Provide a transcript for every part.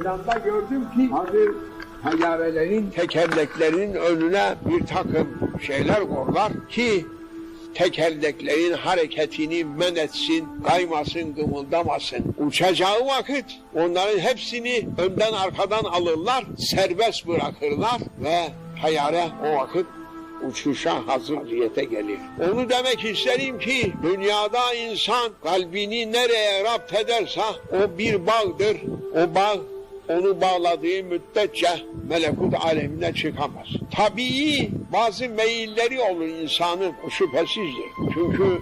meydanda gördüm ki hazır tayyarelerin tekerleklerinin önüne bir takım şeyler koyarlar ki tekerleklerin hareketini men etsin, kaymasın, kımıldamasın. Uçacağı vakit onların hepsini önden arkadan alırlar, serbest bırakırlar ve tayyare o vakit uçuşa hazır vaziyete gelir. Onu demek isterim ki dünyada insan kalbini nereye rapt ederse o bir bağdır. O bağ onu bağladığı müddetçe melekut alemine çıkamaz. Tabii bazı meyilleri olur insanın şüphesizdir. Çünkü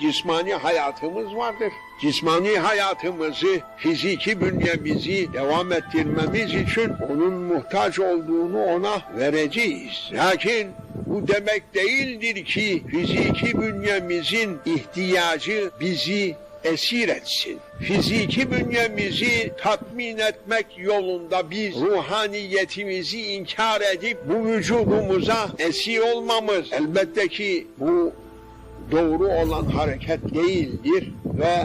cismani hayatımız vardır. Cismani hayatımızı, fiziki bünyemizi devam ettirmemiz için onun muhtaç olduğunu ona vereceğiz. Lakin bu demek değildir ki fiziki bünyemizin ihtiyacı bizi esir etsin. Fiziki bünyemizi tatmin etmek yolunda biz ruhaniyetimizi inkar edip bu vücudumuza esir olmamız elbette ki bu doğru olan hareket değildir ve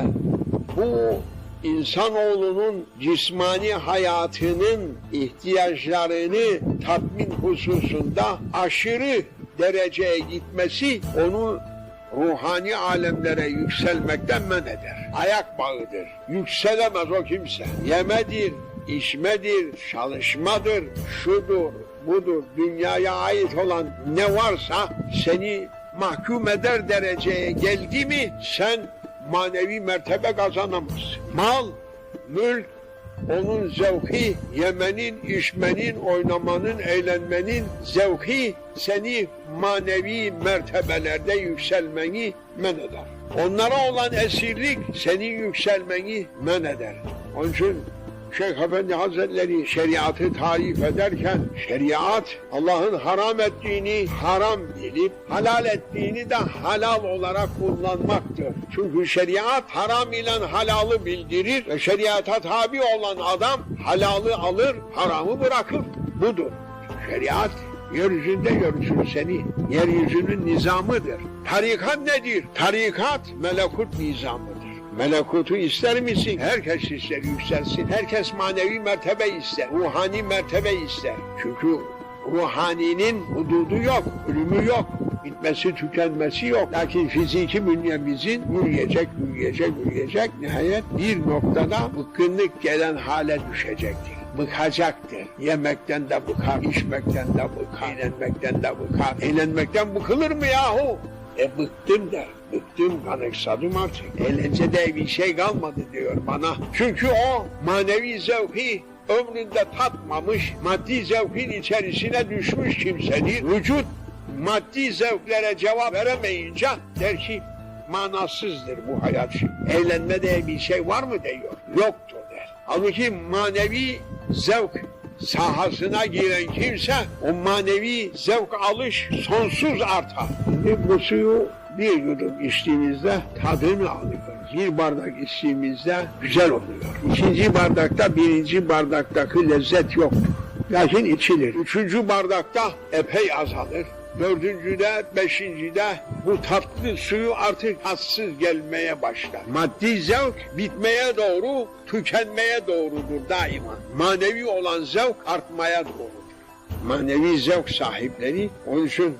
bu insanoğlunun cismani hayatının ihtiyaçlarını tatmin hususunda aşırı dereceye gitmesi onu ruhani alemlere yükselmekten men eder. Ayak bağıdır. Yükselemez o kimse. Yemedir, içmedir, çalışmadır, şudur, budur. Dünyaya ait olan ne varsa seni mahkum eder dereceye geldi mi sen manevi mertebe kazanamazsın. Mal, mülk, onun zevki, yemenin, içmenin, oynamanın, eğlenmenin zevki seni manevi mertebelerde yükselmeni men eder. Onlara olan esirlik senin yükselmeni men eder. Onun için Şeyh Efendi Hazretleri şeriatı tarif ederken şeriat Allah'ın haram ettiğini haram bilip halal ettiğini de halal olarak kullanmaktır. Çünkü şeriat haram ile halalı bildirir ve şeriata tabi olan adam halalı alır, haramı bırakır. Budur. Şeriat yeryüzünde yürütür seni. Yeryüzünün nizamıdır. Tarikat nedir? Tarikat melekut nizamıdır. Melekutu ister misin? Herkes ister yükselsin. Herkes manevi mertebe ister. Ruhani mertebe ister. Çünkü ruhaninin hududu yok, ölümü yok. Bitmesi, tükenmesi yok. Lakin fiziki bünyemizin yürüyecek, yürüyecek, yürüyecek. Nihayet bir noktada bıkkınlık gelen hale düşecektir. Bıkacaktır. Yemekten de bıkar, içmekten de bıkar, eğlenmekten de bıkar. Eğlenmekten bıkılır mı yahu? E bıktım der. Bıktım kanıksadım artık. Eğlencede bir şey kalmadı diyor bana. Çünkü o manevi zevki ömründe tatmamış, maddi zevkin içerisine düşmüş kimsenin vücut maddi zevklere cevap veremeyince der ki manasızdır bu hayat. Eğlenme diye bir şey var mı diyor. Yoktur der. Halbuki manevi zevk sahasına giren kimse o manevi zevk alış sonsuz artar. Şimdi bu suyu bir yudum içtiğimizde tadını alıyoruz. Bir bardak içtiğimizde güzel oluyor. İkinci bardakta birinci bardaktaki lezzet yoktur. Lakin içilir. Üçüncü bardakta epey azalır. Dördüncüde, beşincide bu tatlı suyu artık tatsız gelmeye başlar. Maddi zevk bitmeye doğru, tükenmeye doğrudur daima. Manevi olan zevk artmaya doğrudur. Manevi zevk sahipleri onun için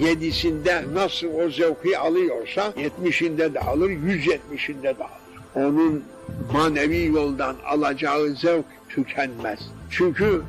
yedisinde nasıl o zevki alıyorsa yetmişinde de alır, yüz yetmişinde de alır. Onun manevi yoldan alacağı zevk tükenmez. Çünkü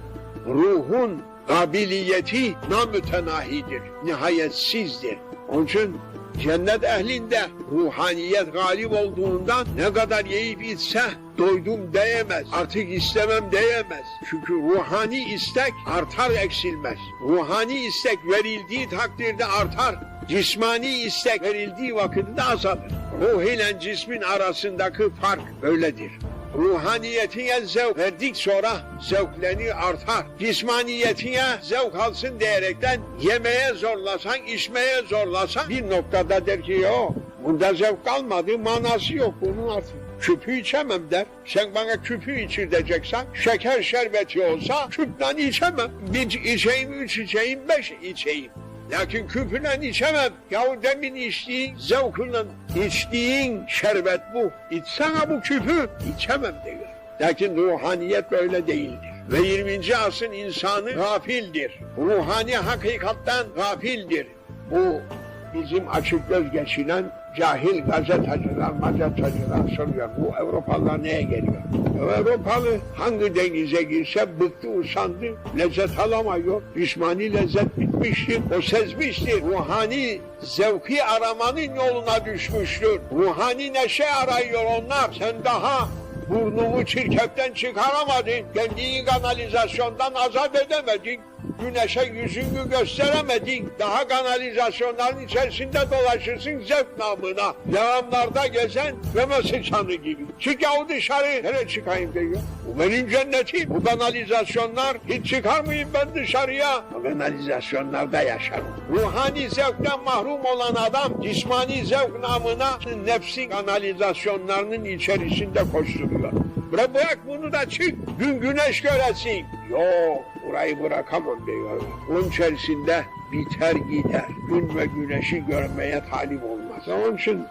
ruhun kabiliyeti namütenahidir, nihayetsizdir. Onun için cennet ehlinde ruhaniyet galip olduğundan ne kadar yiyip içse doydum diyemez. Artık istemem diyemez. Çünkü ruhani istek artar eksilmez. Ruhani istek verildiği takdirde artar. Cismani istek verildiği vakitte azalır. Ruh ile cismin arasındaki fark böyledir. Ruhaniyetine zevk verdik sonra zevklerini artar. Cismaniyetine zevk alsın diyerekten yemeye zorlasan, içmeye zorlasan bir noktada der ki yo bunda zevk kalmadı, manası yok bunun artık. Küpü içemem der. Sen bana küpü içir diyeceksen, şeker şerbeti olsa küpten içemem. Bir içeyim, üç içeyim, beş içeyim. Lakin küpüyle içemem. Yahu demin içtiğin zevkle içtiğin şerbet bu. İçsene bu küpü. İçemem diyor. Lakin ruhaniyet böyle değildir. Ve 20. asrın insanı gafildir. Ruhani hakikattan gafildir. Bu bizim açık göz geçinen cahil gazeteciler, gazeteciler soruyor. Bu Avrupalılar neye geliyor? Avrupalı hangi denize girse bıktı, usandı, lezzet alamıyor. Cüsmani lezzet bitmiştir. O sezmiştir. Ruhani zevki aramanın yoluna düşmüştür. Ruhani neşe arıyor onlar. Sen daha burnunu çirkeften çıkaramadın. Kendini kanalizasyondan azat edemedin. Güneşe yüzünü gösteremedin. Daha kanalizasyonların içerisinde dolaşırsın zevk namına. Yağımlarda gezen meme sıçanı gibi. Çık yahu dışarı. Nereye çıkayım diyor. Bu benim cennetim. Bu kanalizasyonlar hiç çıkar mıyım ben dışarıya? O kanalizasyonlarda yaşarım. Ruhani zevkten mahrum olan adam cismani zevk namına nefsin kanalizasyonlarının içerisinde koşturuyor. Bırak, bırak bunu da çık. Gün güneş göresin. Yok burayı bırakamam diyor. Onun içerisinde biter gider. Gün ve güneşi görmeye talip olmaz. Onun için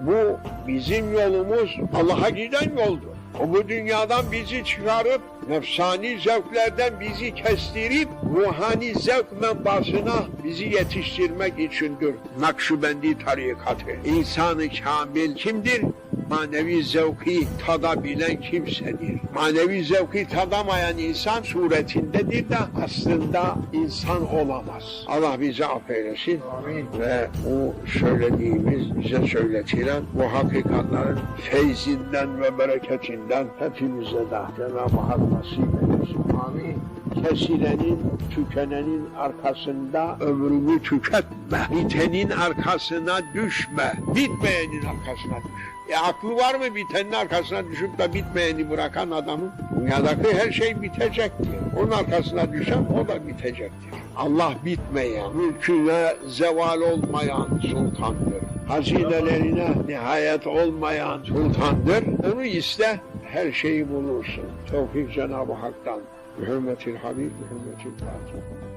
bu bizim yolumuz Allah'a giden yoldur. O bu dünyadan bizi çıkarıp nefsani zevklerden bizi kestirip ruhani zevk menbaasına bizi yetiştirmek içindir. Nakşibendi tarikatı. İnsanı kamil kimdir? Manevi zevki tadabilen kimsedir. Manevi zevki tadamayan insan suretindedir de aslında insan olamaz. Allah bizi affeylesin. Amin. Ve bu söylediğimiz bize söyletilen bu hakikatlerin feyzinden ve bereketinden hepimize de Cenab-ı Hak nasip eylesin. Amin. Kesilenin, tükenenin arkasında ömrünü tüketme. Bitenin arkasına düşme. Bitmeyenin arkasına düş. E aklı var mı bitenin arkasına düşüp de bitmeyeni bırakan adamın? Dünyadaki her şey bitecektir. Onun arkasına düşen o da bitecektir. Allah bitmeyen, mülküne zeval olmayan sultandır. Hazinelerine nihayet olmayan sultandır. Onu iste, her şeyi bulursun. Tevfik Cenab-ı Hak'tan. Hürmetil Habib, hürmetil Fatih.